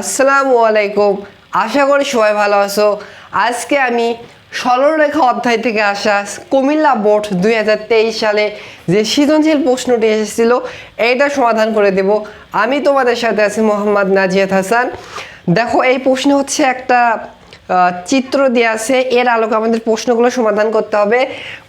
আসসালামু আলাইকুম। আশা করি সবাই ভালো আছো। আজকে আমি সরলরেখা অধ্যায় থেকে আসা কুমিল্লা বোর্ড দুই হাজার তেইশ সালে যে সৃজনশীল প্রশ্নটি এসেছিল, এইটা সমাধান করে দেব। আমি তোমাদের সাথে আছি মোহাম্মদ নাজিয়াত হাসান। দেখো, এই প্রশ্ন হচ্ছে একটা চিত্র দেওয়া আছে, এর আলোকে আমাদের প্রশ্নগুলো সমাধান করতে হবে।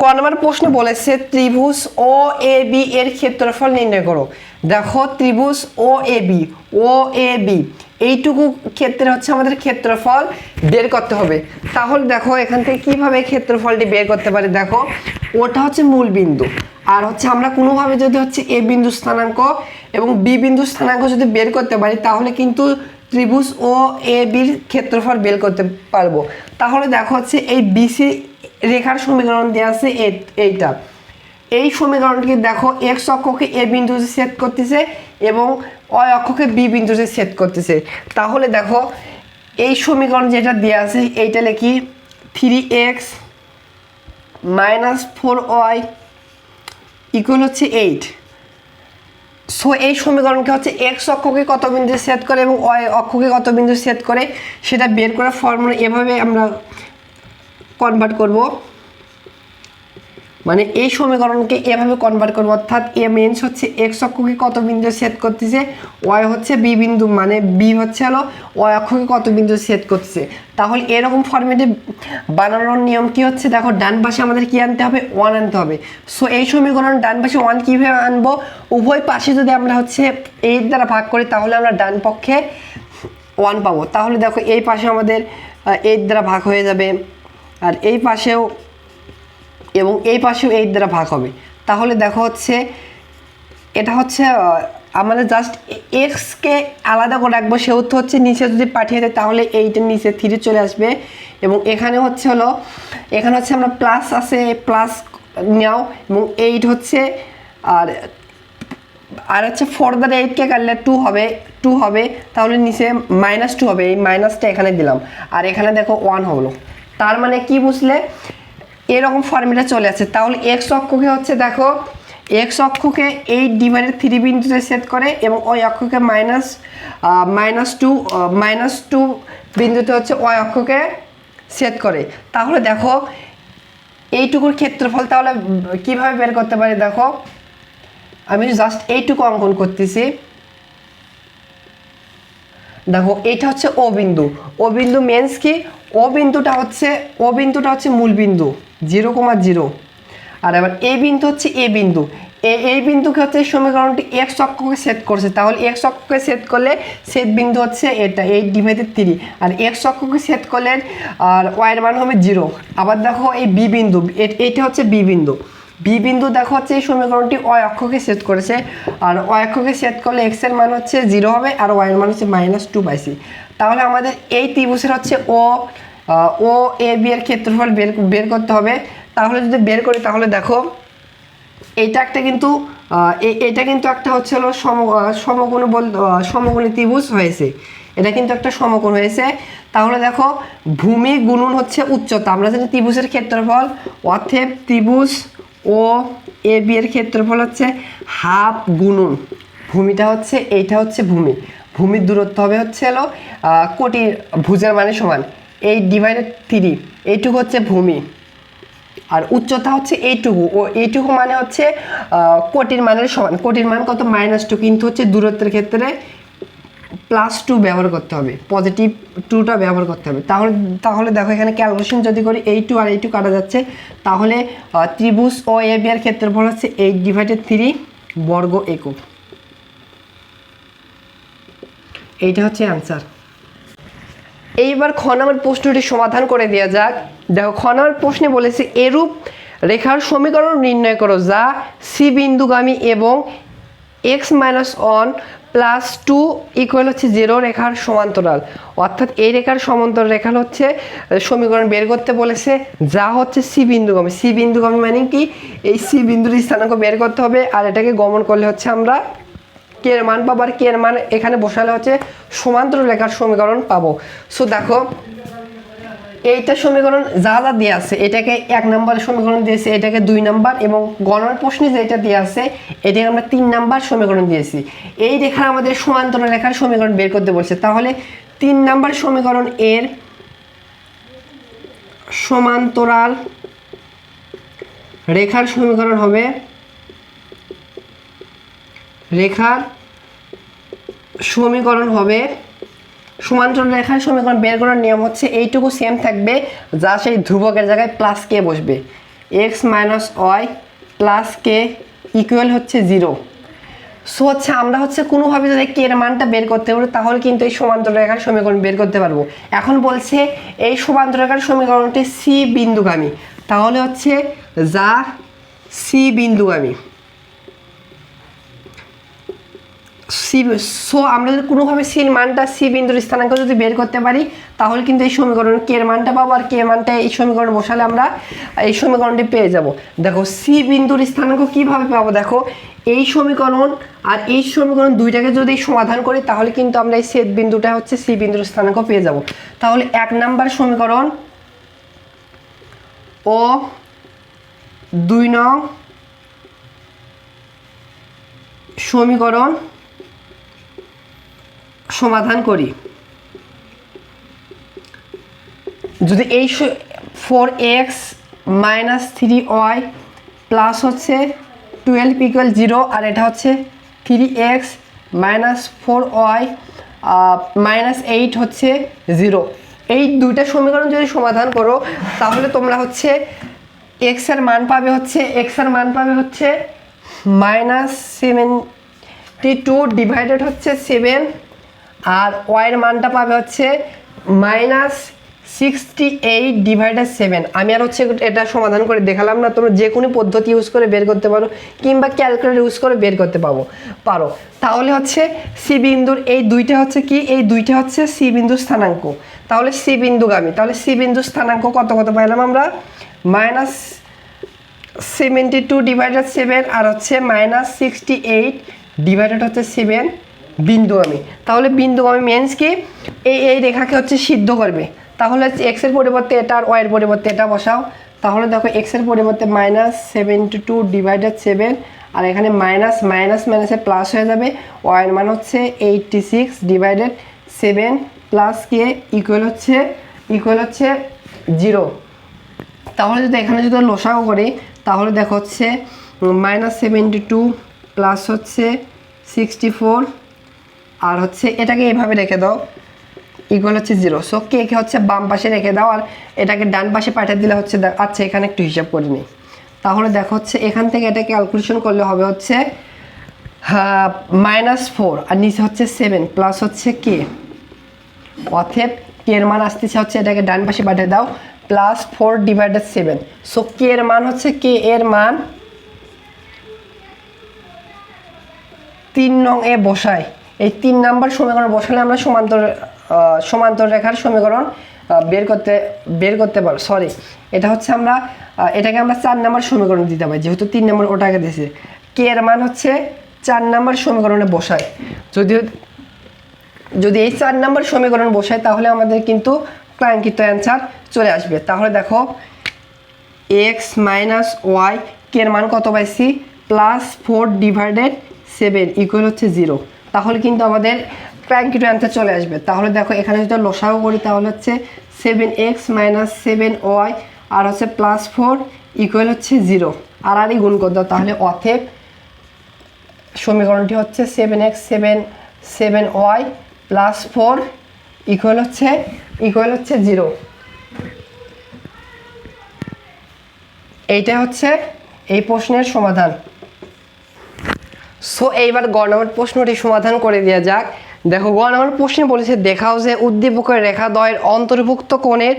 ক নম্বর প্রশ্ন বলেছে, ত্রিভুজ ও এ বি এর ক্ষেত্রফল নির্ণয় করো। দেখো, ত্রিভুজ ও A B, O A B, এইটুকু ক্ষেত্রে হচ্ছে আমাদের ক্ষেত্রফল বের করতে হবে। তাহলে দেখো, এখান থেকে কীভাবে ক্ষেত্রফলটি বের করতে পারি? দেখো, ওটা হচ্ছে মূল বিন্দু। আর হচ্ছে আমরা কোনোভাবে যদি হচ্ছে এ বিন্দু স্থানাঙ্ক এবং বি বিন্দু স্থানাঙ্ক যদি বের করতে পারি, তাহলে কিন্তু ত্রিভুজ ও এ বির ক্ষেত্রফল বের করতে পারব। তাহলে দেখো হচ্ছে এই বিসি রেখার সমীকরণ দেওয়া আছে এইটা। এই সমীকরণটিকে দেখো এক্স অক্ষকে এ বিন্দুতে সেট করতেছে এবং অয় অক্ষকে বি বিন্দুতে সেট করতেছে। তাহলে দেখো, এই সমীকরণ যেটা দেওয়া আছে, এইটা লিখি three x minus four y equal হচ্ছে এইট। সো এই সমীকরণকে হচ্ছে এক্স অক্ষকে কত বিন্দু সেট করে এবং ওয়াই অক্ষকে কত বিন্দু সেট করে সেটা বের করে ফর্মুলা এভাবে আমরা কনভার্ট করব। মানে এই সমীকরণকে এভাবে কনভার্ট করব, অর্থাৎ এ মেন্স হচ্ছে এক্স অক্ষকে কত বিন্দু সেট করতেছে? ওয়াই হচ্ছে বি বিন্দু মানে বি হচ্ছে হলো ওয়াই অক্ষকে কত বিন্দু সেট করতেছে? তাহলে এরকম ফর্মেটে বানানোর নিয়ম কি হচ্ছে? দেখো, ডান পাশে আমাদের কি আনতে হবে? ওয়ান আনতে হবে। সো এই সমীকরণ ডান পাশে ওয়ান কীভাবে আনব? উভয় পাশে যদি আমরা হচ্ছে এইট দ্বারা ভাগ করি, তাহলে আমরা ডান পক্ষে ওয়ান পাবো। তাহলে দেখো, এই পাশে আমাদের এইট দ্বারা ভাগ হয়ে যাবে। আর এই পাশেও এবং এই পাশেও এইট দ্বারা ভাগ হবে। তাহলে দেখো হচ্ছে, এটা হচ্ছে আমাদের জাস্ট এক্সকে আলাদা করে রাখব, সেহেতু হচ্ছে নিচে যদি পাঠিয়ে দেয়, তাহলে এইটের নিচে থ্রি চলে আসবে। এবং এখানে হচ্ছে হলো, এখানে হচ্ছে আমরা প্লাস আছে প্লাস নেও, এবং এইট হচ্ছে, আর আর হচ্ছে ফোর এইটকে কাটলে টু হবে টু হবে, তাহলে নিচে মাইনাস টু হবে, এই মাইনাসটা এখানে দিলাম। আর এখানে দেখো ওয়ান হলো। তার মানে কি বুঝলে? এরকম ফর্মেটে চলে আসে। তাহলে এক্স অক্ষকে হচ্ছে দেখো এক্স অক্ষকে এইট ডিভাইডেড থ্রি বিন্দুতে সেট করে এবং ওই অক্ষকে minus minus two minus two বিন্দুতে হচ্ছে ওই অক্ষকে সেট করে। তাহলে দেখো, এইটুকুর ক্ষেত্রফল তাহলে কীভাবে বের করতে পারি দেখো? আমি জাস্ট এইটুকু অঙ্কন করতেছি। দেখো এটা হচ্ছে ও বিন্দু। ও বিন্দু মেন্স কি? ও বিন্দুটা হচ্ছে ও বিন্দুটা হচ্ছে মূল বিন্দু। Zero comma zero. আর এবার এ বিন্দু হচ্ছে এ বিন্দু। এই বিন্দুকে হচ্ছে এই সমীকরণটি এক্স অক্ষকে সেট করছে। তাহলে এক্স অক্ষকে সেট করলে সেট বিন্দু হচ্ছে এটা এইট ডিভাইডেড থ্রি। আর এক্স অক্ষকে সেট করলে, আর ওয়াইয়ের মান হবে জিরো। আবার দেখো এই বি বিন্দু, এ- এইটা হচ্ছে বি বিন্দু। বি বিন্দু দেখো হচ্ছে এই সমীকরণটি অয় অক্ষকে সেট করেছে। আর অয় অক্ষকে সেট করলে এক্সের মান হচ্ছে জিরো হবে, আর ওয়াই এর মান হচ্ছে মাইনাস টু পাইসি তাহলে আমাদের এই ত্রিভুজের হচ্ছে ও ও এ বি এর ক্ষেত্রফল বের বের করতে হবে। তাহলে যদি বের করি, তাহলে দেখো এইটা একটা কিন্তু এটা কিন্তু একটা হচ্ছে হলো সম সমকোণ বল সমকোণী ত্রিভুজ হয়েছে। এটা কিন্তু একটা সমকোণ হয়েছে। তাহলে দেখো, ভূমি গুণন হচ্ছে উচ্চতা। আমরা জানি ত্রিভুজের ক্ষেত্রফল অর্থে ত্রিভুজ ও এ বি এর ক্ষেত্রফল হচ্ছে হাফ গুণন। ভূমিটা হচ্ছে, এইটা হচ্ছে ভূমি। ভূমির দূরত্ব হবে হচ্ছে হলো কোটির ভুজের মানে সমান। এই ডিভাইডেড থ্রি এইটুকু হচ্ছে ভূমি। আর উচ্চতা হচ্ছে এইটুকু। ও এইটুকু মানে হচ্ছে কোটির মানের সমান। কোটির মান কত? মাইনাস টু কিন্তু হচ্ছে দূরত্বের ক্ষেত্রে প্লাস টু ব্যবহার করতে হবে। পজিটিভ টুটা ব্যবহার করতে হবে। তাহলে তাহলে দেখো এখানে ক্যালকুলেশন যদি করি এই টু আর এই টু কাটা যাচ্ছে, তাহলে ত্রিভুজ ও এ বি এর ক্ষেত্রফল হচ্ছে এইট ডিভাইডেড থ্রি বর্গ একক। এইটা হচ্ছে অ্যান্সার এইবার খ নম্বর প্রশ্নটি সমাধান করে দেওয়া যাক। দেখো খ নম্বর প্রশ্নে বলেছে, এরূপ রেখার সমীকরণ নির্ণয় করো যা সি বিন্দুগামী এবং x minus one plus two equal হচ্ছে জিরো রেখার সমান্তরাল। অর্থাৎ এই রেখার সমান্তরাল রেখা হচ্ছে সমীকরণ বের করতে বলেছে, যা হচ্ছে সি বিন্দুগামী। সি বিন্দুগামী মানে কি? এই সি বিন্দুর স্থানাঙ্ক বের করতে হবে, আর এটাকে গমন করলে হচ্ছে আমরা কে মান পাবো আর কে মান এখানে বসালে হচ্ছে সমান্তর রেখার সমীকরণ পাবো। সো দেখো, এইটা সমীকরণ যা যা দিয়ে আছে, এটাকে এক নম্বর সমীকরণ দিয়েছে, এটাকে দুই নাম্বার এবং গণনার প্রশ্নে যেটা দিয়ে আছে, এটাকে আমরা তিন নাম্বার সমীকরণ দিয়েছি। এই রেখা আমাদের সমান্তরাল রেখার সমীকরণ বের করতে বলছে। তাহলে তিন নাম্বার সমীকরণ এর সমান্তরাল রেখার সমীকরণ হবে রেখার সমীকরণ হবে, সমান্তরাল রেখার সমীকরণ বের করার নিয়ম হচ্ছে এইটুকু সেম থাকবে, যা সেই ধ্রুবকের জায়গায় প্লাস কে বসবে। X minus y plus k equal হচ্ছে জিরো সো হচ্ছে আমরা হচ্ছে কোনোভাবে যদি কে এর মানটা বের করতে পারি, তাহলে কিন্তু এই সমান্তরাল রেখার সমীকরণ বের করতে পারব। এখন বলছে এই সমান্তরাল রেখার সমীকরণটি সি বিন্দুগামী। তাহলে হচ্ছে যা সি বিন্দুগামী। সি সো আমরা যদি কোনোভাবে সির মানটা সি বিন্দুর স্থানাঙ্ক যদি বের করতে পারি, তাহলে কিন্তু এই সমীকরণ কে মানটা পাবো আর কে মানটা এই সমীকরণ বসালে আমরা এই সমীকরণটি পেয়ে যাব। দেখো, সি বিন্দুর স্থানাঙ্ক কীভাবে পাবো? দেখো, এই সমীকরণ আর এই সমীকরণ দুইটাকে যদি সমাধান করি, তাহলে কিন্তু আমরা এই সেট বিন্দুটা হচ্ছে সি বিন্দুর স্থানাঙ্ক পেয়ে যাব। তাহলে এক নাম্বার সমীকরণ ও দুই নং সমীকরণ সমাধান করি। যদি এই four x minus three y plus হচ্ছে টুয়েলভ ইকুয়াল জিরো আর এটা হচ্ছে three x minus four y minus eight হচ্ছে জিরো এই দুইটা সমীকরণ যদি সমাধান করো, তাহলে তোমরা হচ্ছে এক্সের মান পাবে হচ্ছে এক্সের মান পাবে হচ্ছে মাইনাস সেভেন্টি টু ডিভাইডেড হচ্ছে সেভেন আর ওয়াইয়ের মানটা পাবে হচ্ছে minus sixty eight divided seven আমি আর হচ্ছে এটা সমাধান করে দেখালাম না, তোমরা যে কোনো পদ্ধতি ইউজ করে বের করতে পারো, কিংবা ক্যালকুলেটর ইউজ করে বের করতে পারব পারো। তাহলে হচ্ছে সি বিন্দুর এই দুইটা হচ্ছে কি? এই দুইটা হচ্ছে সি বিন্দুর স্থানাঙ্ক। তাহলে সি বিন্দুগামী। তাহলে সি বিন্দুর স্থানাঙ্ক কত কত পাইলাম আমরা? Minus seventy two divided seven আর হচ্ছে মাইনাস সিক্সটি এইট ডিভাইডেড হচ্ছে সেভেন বিন্দুগামী তাহলে বিন্দুগামী মেন্স কি? এই এই রেখাকে হচ্ছে সিদ্ধ করবে। তাহলে এক্সের পরিবর্তে এটা আর ওয়াইয়ের পরিবর্তে এটা বসাও। তাহলে দেখো এক্সের পরিবর্তে minus seventy two divided seven আর এখানে মাইনাস মাইনাস মাইনাসে প্লাস হয়ে যাবে। ওয়াইয়ের মান হচ্ছে eighty six divided seven plus k? Equal হচ্ছে ইকুয়াল হচ্ছে জিরো তাহলে যদি এখানে যদি লসাও করি, তাহলে দেখো হচ্ছে মাইনাস সেভেন্টি টু প্লাস হচ্ছে সিক্সটি ফোর আর হচ্ছে এটাকে এভাবে রেখে দাও ইকুয়াল হচ্ছে জিরো সো কে কে হচ্ছে বাম পাশে রেখে দাও, আর এটাকে ডান পাশে পাঠিয়ে দিলে হচ্ছে আচ্ছা এখানে একটু হিসাব করে নিই তাহলে দেখো হচ্ছে এখান থেকে এটা ক্যালকুলেশন করলে হবে হচ্ছে মাইনাস ফোর আর নিচে হচ্ছে সেভেন প্লাস হচ্ছে কে অথেব এর মান আসতেছে হচ্ছে এটাকে ডান পাশে পাঠিয়ে দাও plus four divided seven so k এর মান হচ্ছে কে এর মান তিন নং এ বসায়। এই তিন নাম্বার সমীকরণ বসালে আমরা সমান্তর সমান্তর রেখার সমীকরণ বের করতে বের করতে পারো সরি এটা হচ্ছে আমরা এটাকে আমরা চার নাম্বার সমীকরণ দিতে পারি, যেহেতু তিন নম্বর ওটাকে দিয়েছে। কে এর মান হচ্ছে চার নাম্বার সমীকরণে বসায়। যদিও, যদি এই চার নাম্বার সমীকরণ বসায়, তাহলে আমাদের কিন্তু কাঙ্ক্ষিত অ্যান্সার চলে আসবে। তাহলে দেখো এক্স মাইনাস ওয়াই কের মান কত পাইছি? Plus four divided seven equal হচ্ছে জিরো তাহলে কিন্তু আমাদের কাঙ্ক্ষিত অ্যান্সার চলে আসবে। তাহলে দেখো এখানে যদি লসাও করি তাহলে হচ্ছে seven x minus seven y আর হচ্ছে প্লাস ফোর ইকুয়াল হচ্ছে জিরো। আর আরই গুণ করে দাও তাহলে অথেব সমীকরণটি হচ্ছে seven x seven seven y plus four equal হচ্ছে ইকুয়াল হচ্ছে জিরো। এইটা হচ্ছে এই প্রশ্নের সমাধান। সো এইবার গ নম্বর প্রশ্নটি সমাধান করে দেওয়া যাক। দেখো গ নম্বর প্রশ্নে বলেছে, দেখাও যে উদ্দীপকের রেখা দ্বয়ের অন্তর্ভুক্ত কোণের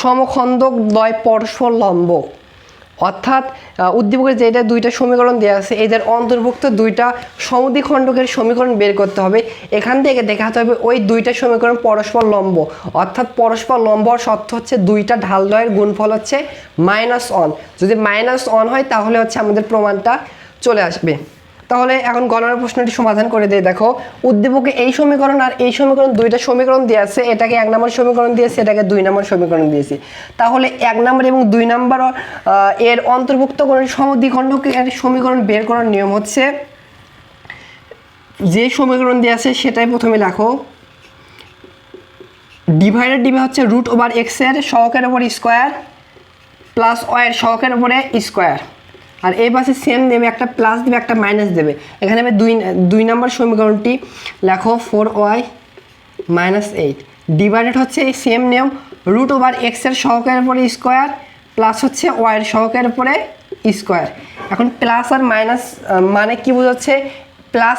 সমখন্দক দ্বয় পরস্পর লম্ব অর্থাৎ উদ্দীপকের যেটা দুইটা সমীকরণ দেওয়া আছে, এদের অন্তর্ভুক্ত দুইটা সমদ্বিখণ্ডকের সমীকরণ বের করতে হবে। এখান থেকে দেখাতে হবে ওই দুইটা সমীকরণ পরস্পর লম্ব অর্থাৎ পরস্পর লম্ব শর্ত হচ্ছে দুইটা ঢাল দ্বয়ের গুণফল হচ্ছে মাইনাস ওয়ান যদি মাইনাস ওয়ান হয়, তাহলে হচ্ছে আমাদের প্রমাণটা চলে আসবে। তাহলে এখন গণনার প্রশ্নটি সমাধান করে দিয়ে দেখো। উদ্দীপকে এই সমীকরণ আর এই সমীকরণ দুইটা সমীকরণ দিয়ে আছে এটাকে এক নম্বর সমীকরণ দিয়েছে, এটাকে দুই নম্বর সমীকরণ দিয়েছি। তাহলে এক নম্বর এবং দুই নম্বর এর অন্তর্ভুক্ত করে সমদ্বিখণ্ডকে এর সমীকরণ বের করার নিয়ম হচ্ছে, যে সমীকরণ দেওয়া আছে সেটাই প্রথমে লেখো। ডিভাইডেড ডিভে হচ্ছে রুট ওভার এক্সের সহকের ওপর স্কোয়ার প্লাস ওয়ের সহকের উপরে স্কোয়ার আর এই পাশে সেম দেবে একটা প্লাস দেবে, একটা মাইনাস দেবে। এখানে আমি দুই দুই নম্বর সমীকরণটি লেখো four y minus eight divided হচ্ছে এই সেম নিয়ম রুট ওভার এক্সের সহকারের পরে স্কোয়ার প্লাস হচ্ছে ওয়াইয়ের সহকারের পরে স্কোয়ার এখন প্লাস আর মাইনাস মানে কি বোঝাচ্ছে? প্লাস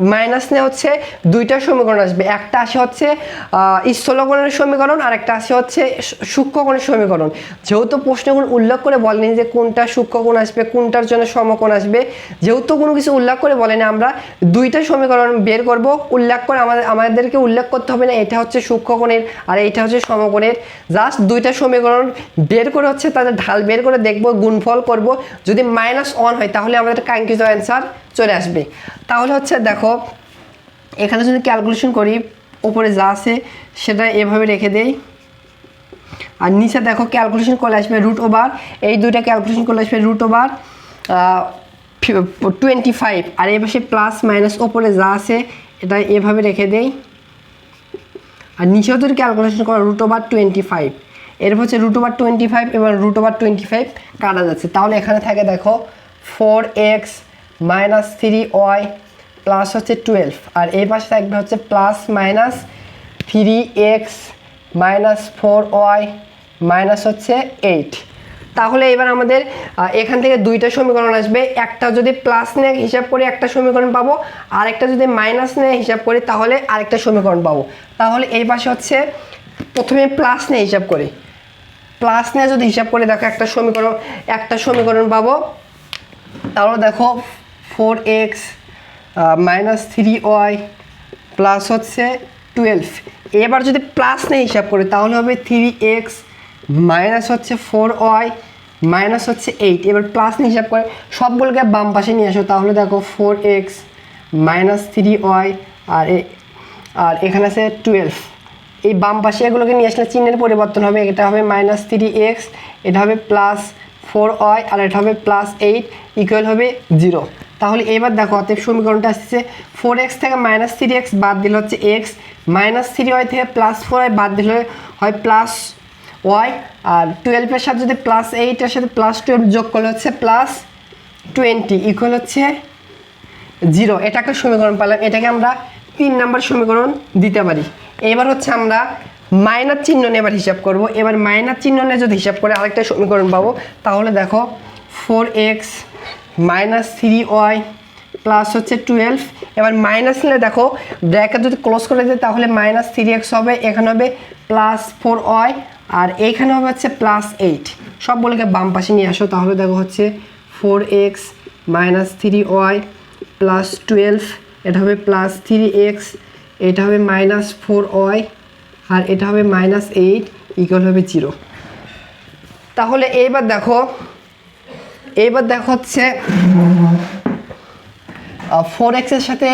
মাইনাস নিয়ে হচ্ছে দুইটা সমীকরণ আসবে। একটা আসে হচ্ছে আহ, স্থলকোণের সমীকরণ আর একটা আসে হচ্ছে সূ- সূক্ষ্মকোণের সমীকরণ। যেহেতু প্রশ্নগুলো উল্লেখ করে বলেনি যে কোনটা সূক্ষ্মকোণ আসবে কোনটার জন্য সমকোণ আসবে যেহেতু কোনো কিছু উল্লেখ করে বলেনি আমরা দুইটা সমীকরণ বের করব। উল্লেখ করে আমাদের আমাদেরকে উল্লেখ করতে হবে না এটা হচ্ছে সূক্ষ্মকোণের আর এটা হচ্ছে সমকোণের। জাস্ট দুইটা সমীকরণ বের করে হচ্ছে তাদের ঢাল বের করে দেখব গুণফল করব। যদি মাইনাস ওয়ান হয় তাহলে আমাদের কাঙ্ক্ষিত অ্যান্সার চলে আসবে। তাহলে হচ্ছে দেখো, এখানে যদি ক্যালকুলেশন করি, উপরে যা আছে সেটা এভাবে রেখে দেই। আর নিচে দেখো ক্যালকুলেশন করলে আসবে রুট ওভার এই দুইটা ক্যালকুলেশন করলে আসবে রুট ওভার টোয়েন্টি ফাইভ আর এই পাশে প্লাস মাইনাস ওপরে যা আছে, এটা এভাবে রেখে দেই। আর নিচেও যদি ক্যালকুলেশন করো রুট ওভার টোয়েন্টি ফাইভ এরপর হচ্ছে রুট ওভার টোয়েন্টি ফাইভ এবং রুট ওভার টোয়েন্টি ফাইভ কাটা যাচ্ছে। তাহলে এখানে থাকে দেখো four x minus three y plus হচ্ছে টুয়েলভ আর এই পাশে থাকবে হচ্ছে plus minus three x minus four y minus হচ্ছে এইট তাহলে এবার আমাদের এখান থেকে দুইটা সমীকরণ আসবে। একটা যদি প্লাস নিয়ে হিসাব করে একটা সমীকরণ পাবো আর একটা যদি মাইনাস নিয়ে হিসাব করি, তাহলে আরেকটা সমীকরণ পাবো। তাহলে এই পাশে হচ্ছে প্রথমে প্লাস নিয়ে হিসাব করি। প্লাস নিয়ে যদি হিসাব করে দেখো একটা সমীকরণ একটা সমীকরণ পাবো, তাহলে দেখো four x minus three y plus হচ্ছে টুয়েলভ এবার যদি প্লাস নিয়ে হিসাব করি, তাহলে হবে থ্রি এক্স মাইনাস হচ্ছে ফোর ওয়াই মাইনাস হচ্ছে এইট এবার প্লাস নিয়ে হিসাব করে, সবগুলোকে বাম পাশে নিয়ে আসো, তাহলে দেখো four x minus three y আর এ- আর এখানে আছে টুয়েলভ এই বাম পাশে এগুলোকে নিয়ে আসলে চিহ্নের পরিবর্তন হবে, এটা হবে মাইনাস থ্রি এক্স এটা হবে প্লাস ফোর ওয়াই আর এটা হবে প্লাস এইট ইকুয়াল হবে জিরো তাহলে এবার দেখো, অতএব সমীকরণটা আসছে ফোর এক্স থেকে মাইনাস থ্রি এক্স বাদ দিলে হচ্ছে এক্স মাইনাস থ্রি ওয়াই থেকে প্লাস ফোর ওয়াই বাদ দিলে হয় প্লাস ওয়াই আর টুয়েলভের সাথে যদি প্লাস এইটের সাথে প্লাস টুয়েলভ যোগ করলে হচ্ছে প্লাস টোয়েন্টি ইকুয়াল হচ্ছে জিরো এটাকে সমীকরণ পেলাম এটাকে আমরা তিন নম্বর সমীকরণ দিতে পারি। এবার হচ্ছে আমরা মাইনাস চিহ্ন নিয়ে এবার হিসাব করব। এবার মাইনাস চিহ্ন নিয়ে যদি হিসাব করে আরেকটা সমীকরণ পাবো, তাহলে দেখো four x minus three y plus হচ্ছে টুয়েলভ এবার মাইনাস নিলে দেখো ব্র্যাকেট যদি ক্লোজ করে দিই, তাহলে মাইনাস থ্রি এক্স হবে, এখানে হবে প্লাস ফোর ওয়াই আর এইখানে হবে হচ্ছে প্লাস এইট সবগুলোকে বাম পাশে নিয়ে আসো, তাহলে দেখো হচ্ছে four x minus three y plus twelve এটা হবে প্লাস থ্রি এক্স এটা হবে মাইনাস ফোর ওয়াই আর এটা হবে মাইনাস এইট ইকুয়াল হবে জিরো তাহলে এইবার দেখো এইবার দেখো হচ্ছে ফোর এক্সের সাথে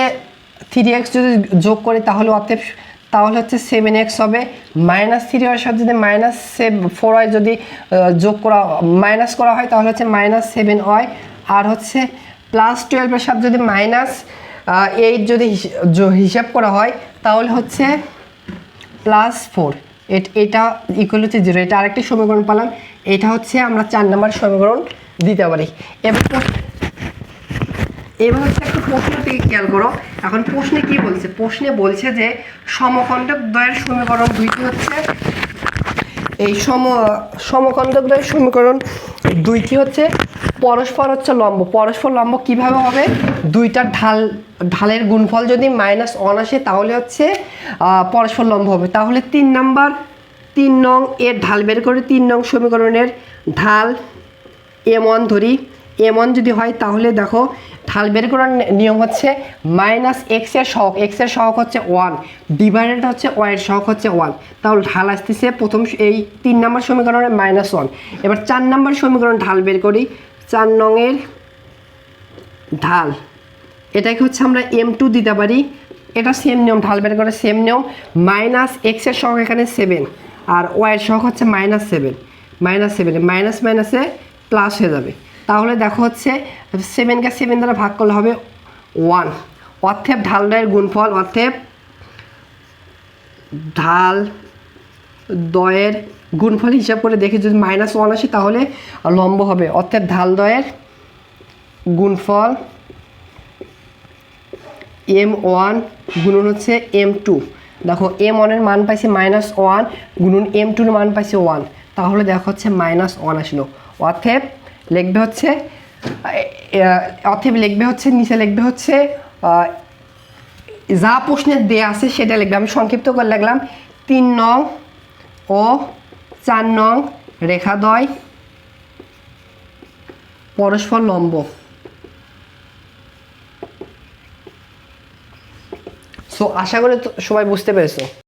থ্রি এক্স যদি যোগ করি তাহলে অতএব তাহলে হচ্ছে সেভেন এক্স হবে। মাইনাস থ্রি ওয়ার সাথে যদি মাইনাস ফোর ওয়াই যদি যোগ করা মাইনাস করা হয় তাহলে হচ্ছে মাইনাস সেভেন ওয়াই আর হচ্ছে প্লাস টুয়েলভের সাথে যদি মাইনাস এইট যদি হিস- হিসাব করা হয় তাহলে হচ্ছে প্লাস ফোর এটা ইকুয়াল হচ্ছে জিরো এটা আরেকটি সমীকরণ পেলাম। এটা হচ্ছে আমরা চার নম্বর সমীকরণ দিতে পারি। এবার এবার হচ্ছে একটা থেকে খেয়াল করো। এখন প্রশ্নে কি বলছে? প্রশ্নে বলছে যে সমখণ্ডক দ্বয়ের সমীকরণ দুইটি হচ্ছে। এই সম সমখণ্ডক দ্বয়ের সমীকরণ দুইটি হচ্ছে। পরস্পর হচ্ছে লম্ব। পরস্পর লম্ব কীভাবে হবে? দুইটা ঢাল ঢালের গুণফল যদি মাইনাস ওয়ান আসে, তাহলে হচ্ছে পরস্পর লম্ব হবে। তাহলে তিন নাম্বার তিন নং এর ঢাল বের করে তিন নং সমীকরণের ঢাল এম ওয়ান ধরি এম ওয়ান যদি হয় তাহলে দেখো ঢাল বের করার নিয়ম হচ্ছে মাইনাস এক্সের সহক এক্সের সহক হচ্ছে ওয়ান ডিভাইডেড হচ্ছে ওয়াই এর সহক হচ্ছে ওয়ান তাহলে ঢাল আসতেছে, প্রথম এই তিন নম্বর সমীকরণের মাইনাস ওয়ান এবার চার নম্বর সমীকরণ ঢাল বের করি, চার নংয়ের ঢাল। এটাকে হচ্ছে আমরা এম টু দিতে পারি। এটা সেম নিয়ম, ঢাল বের করে সেম নিয়ম। মাইনাস এক্সের সহগ এখানে সেভেন আর ওয়াইয়ের সহগ হচ্ছে minus seven minus seven minus মাইনাসে প্লাস হয়ে যাবে। তাহলে দেখো হচ্ছে সেভেনকে সেভেন দ্বারা ভাগ করলে হবে ওয়ান অর্থেব ঢাল দয়ের গুণফল অর্থেব ঢাল দয়ের গুণফল হিসাব করে দেখি যদি মাইনাস ওয়ান আসে তাহলে লম্ব হবে। অর্থাৎ ঢাল দয়ের গুণফল এম ওয়ান গুণন হচ্ছে এম টু দেখো এম ওয়ানের মান পাইছে মাইনাস ওয়ান গুণন এম টুর মান পাইছে ওয়ান তাহলে দেখো হচ্ছে মাইনাস ওয়ান আসলো। অর্থেব লিখবে হচ্ছে অর্থেব লিখবে হচ্ছে, নিচে লিখবে হচ্ছে যা প্রশ্নের দেয়া আছে সেটা লিখবে। আমি সংক্ষিপ্ত করে লিখলাম, তিন নং ও চার নং রেখাদ্বয় পরস্পর লম্ব। সো আশা করি সবাই বুঝতে পেরেছ।